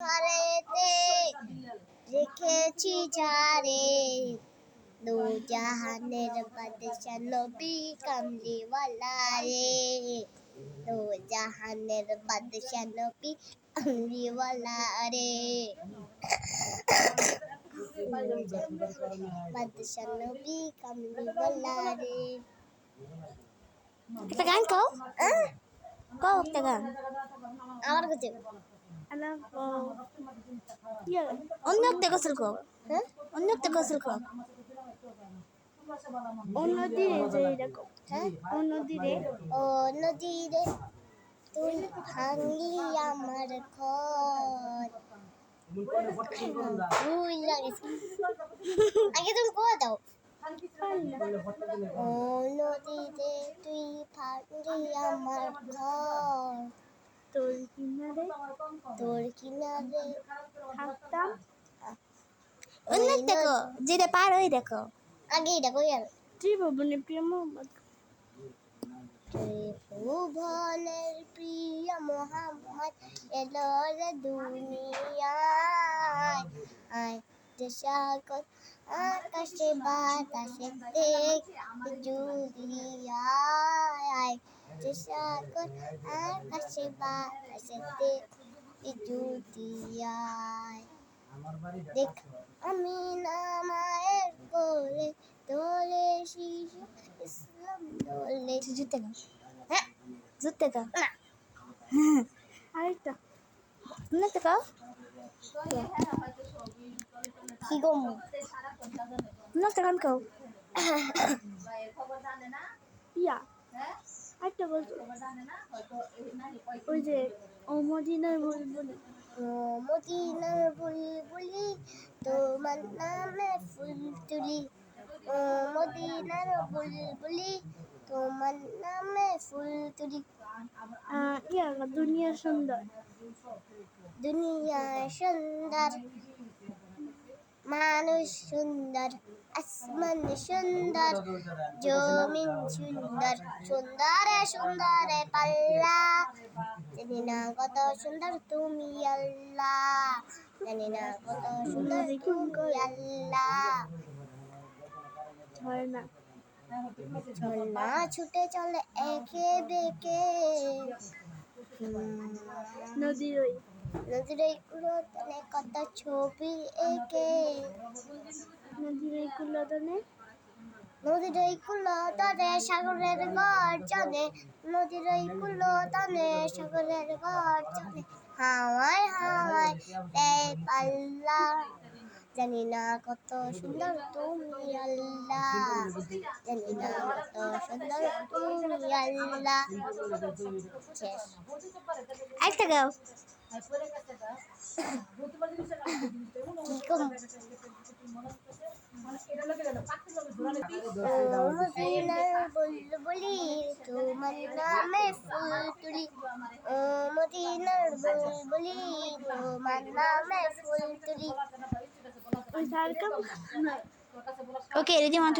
ঘরেতে রেখেছি ঝাড়ে দু জাহানের বাদশা নবী কামলিওয়ালা রে দু জাহানের বাদশা নবী কামলিওয়ালা রে বাদশা নবী কামলিওয়ালা রে একটা গান কও কও একটা গান আমার কাছে অন্য একটা গোসল কও হ্যাঁ অন্য একটা গোসল কও অন্যদিকে যে এরকম হ্যাঁ অন্যদিকে ও নদীরে তুই ভাঙলি আমার ঘর আগে তুমি করে দাও ও নদীরে তুই ভাঙলি আমার ঘর তোর কিনারে তোর কিনারে থাকতাম একটা কও যেটা পার ওই দেখো। আগে এটা কই আর ত্রিভুবনে প্রিয় মোহাম্মদ। প্রিয় মোহাম্মদ এলো রে দুনিয়ায়। আয় সাগর আকাশে বাতাসে দেখ জুড়িয়ায়। যে সাগর আকাশে বাতাসে দেখ জুড়িয়ায় দেখ আমি না মায়ের কোলে দোলে শিশু ইসলাম দোলে জুতে গাও হ্যাঁ জুতে না আরেকটা অন্য একটা কও কি গম অন্য একটা গান কও ইয়া আরেকটা বলতো। ওই যে ও মদিনার বুলবুলি মদিনার বুলবুলি তোমার নামে ফুল তুলি। ও মদিনার বুলবুলি তোমার নামে ফুল তুলি। ইয়া দুনিয়া সুন্দর। দুনিয়া সুন্দর মানুষ সুন্দর। আসমান সুন্দর জমিন সুন্দর সুন্দরে সুন্দরে পাল্লা জানি না কত সুন্দর তুমি আল্লাহ জানি না কত সুন্দর তুমি আল্লাহ ঝর্ণা ঝর্ণা ছুটে চলে একে বেঁকে নদীর ওই নদীর কুড়োতনে কত ছবি এঁকে নদীর এই কুলতনে সাগরের গর্জনে নদীর এই কুলতনে সাগরের গর্জনে হাওয়ায় হাওয়ায় দেয় পাল্লা। জানি না কত সুন্দর তুমি আল্লাহ। জানি না কত সুন্দর তুমি আল্লাহ। একটা গাও। কি কম? মদিনার বুলবুলি তোমার নামে ফুল তুলি ও মদিনার বুলবুলি তোমার